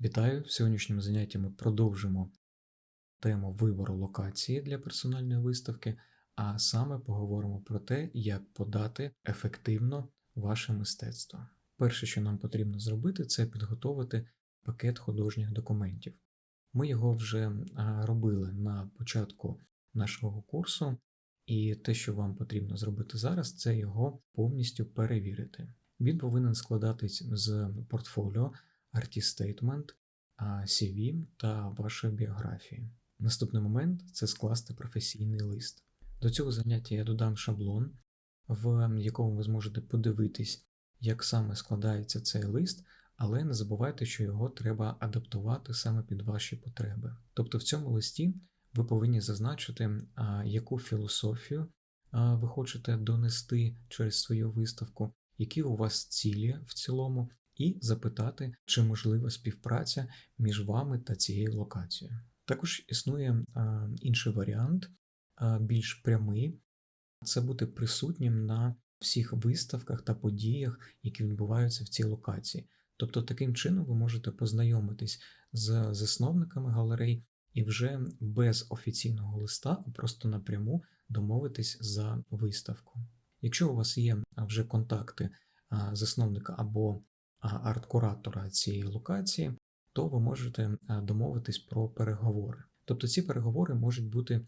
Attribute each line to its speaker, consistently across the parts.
Speaker 1: Вітаю! В сьогоднішньому занятті ми продовжимо тему вибору локації для персональної виставки, а саме поговоримо про те, як подати ефективно ваше мистецтво. Перше, що нам потрібно зробити, це підготовити пакет художніх документів. Ми його вже робили на початку нашого курсу, і те, що вам потрібно зробити зараз, це його повністю перевірити. Він повинен складатись з портфоліо, Statement, CV та вашої біографії. Наступний момент це скласти професійний лист. До цього заняття я додам шаблон, в якому ви зможете подивитись, як саме складається цей лист, але не забувайте, що його треба адаптувати саме під ваші потреби. Тобто в цьому листі ви повинні зазначити, яку філософію ви хочете донести через свою виставку, які у вас цілі в цілому, і запитати, чи можлива співпраця між вами та цією локацією. Також існує а, інший варіант, а, більш прямий це бути присутнім на всіх виставках та подіях, які відбуваються в цій локації. Тобто, таким чином ви можете познайомитись з засновниками галерей і вже без офіційного листа, а просто напряму домовитись за виставку. Якщо у вас є вже контакти засновника або арт-куратора цієї локації, то ви можете домовитись про переговори. Тобто ці переговори можуть бути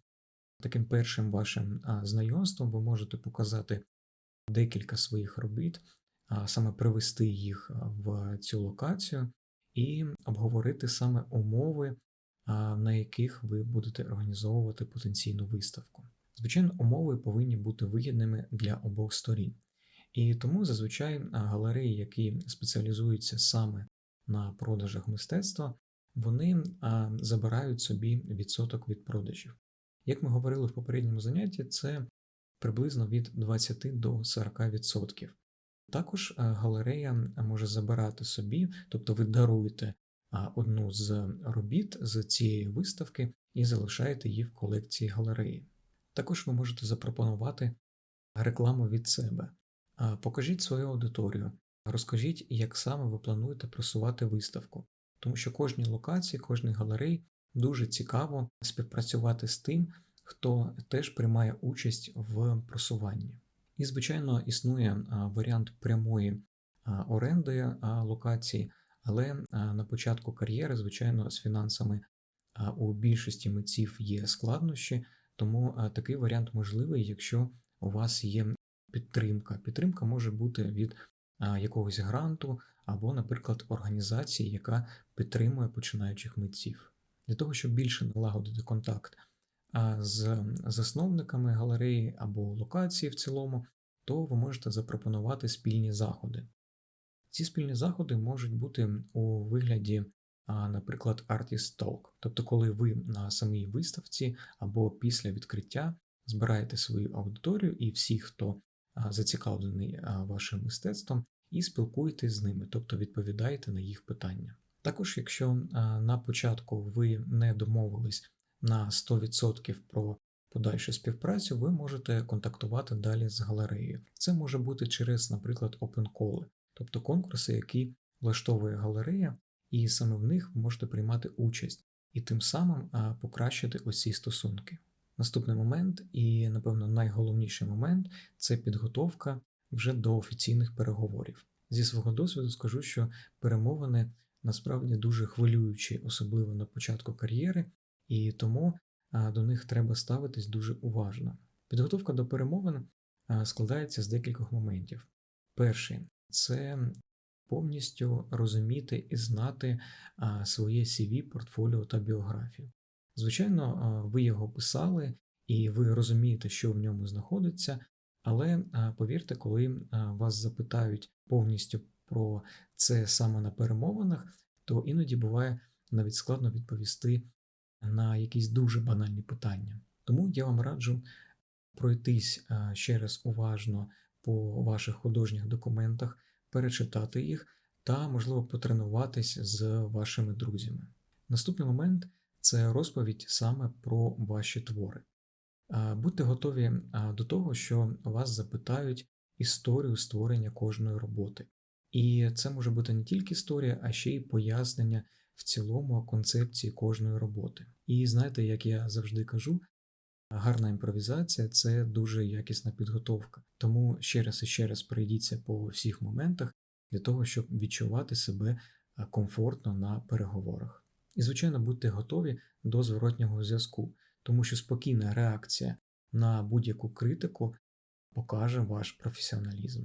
Speaker 1: таким першим вашим знайомством, ви можете показати декілька своїх робіт, саме привести їх в цю локацію і обговорити саме умови, на яких ви будете організовувати потенційну виставку. Звичайно, умови повинні бути вигідними для обох сторін. І тому зазвичай галереї, які спеціалізуються саме на продажах мистецтва, вони а, забирають собі відсоток від продажів. Як ми говорили в попередньому занятті, це приблизно від 20 до 40%. Також а, галерея може забирати собі, тобто ви даруєте одну з робіт з цієї виставки і залишаєте її в колекції галереї. Також ви можете запропонувати рекламу від себе. Покажіть свою аудиторію, розкажіть, як саме ви плануєте просувати виставку, тому що кожній локації, кожній галереї дуже цікаво співпрацювати з тим, хто теж приймає участь в просуванні. І, звичайно, існує варіант прямої оренди локації, але на початку кар'єри, звичайно, з фінансами у більшості митців є складнощі, тому такий варіант можливий, якщо у вас є підтримка. Підтримка може бути від якогось гранту або, наприклад, організації, яка підтримує починаючих митців. Для того, щоб більше налагодити контакт з засновниками галереї або локації в цілому, то ви можете запропонувати спільні заходи. Ці спільні заходи можуть бути у вигляді, наприклад, Artist Talk, тобто, коли ви на самій виставці або після відкриття збираєте свою аудиторію і всі, хто зацікавлений вашим мистецтвом, і спілкуєтесь з ними, тобто відповідаєте на їх питання. Також, якщо на початку ви не домовились на 100% про подальшу співпрацю, ви можете контактувати далі з галереєю. Це може бути через, наприклад, open-коли, тобто конкурси, які влаштовує галерея, і саме в них можете приймати участь і тим самим покращити ось стосунки. Наступний момент, і, напевно, найголовніший момент це підготовка вже до офіційних переговорів. Зі свого досвіду скажу, що перемовини насправді дуже хвилюючі, особливо на початку кар'єри, і тому до них треба ставитись дуже уважно. Підготовка до перемовин складається з декількох моментів. Перший це повністю розуміти і знати своє CV, портфоліо та біографію. Звичайно, ви його писали, і ви розумієте, що в ньому знаходиться, але повірте, коли вас запитають повністю про це саме на перемовинах, то іноді буває навіть складно відповісти на якісь дуже банальні питання. Тому я вам раджу пройтись ще раз уважно по ваших художніх документах, перечитати їх та, можливо, потренуватись з вашими друзями. Наступний момент це розповідь саме про ваші твори. Будьте готові до того, що вас запитають історію створення кожної роботи. І це може бути не тільки історія, а ще й пояснення в цілому концепції кожної роботи. І знаєте, як я завжди кажу, гарна імпровізація це дуже якісна підготовка. Тому ще раз і ще раз пройдіться по всіх моментах для того, щоб відчувати себе комфортно на переговорах. І, звичайно, будьте готові до зворотнього зв'язку, тому що спокійна реакція на будь-яку критику покаже ваш професіоналізм.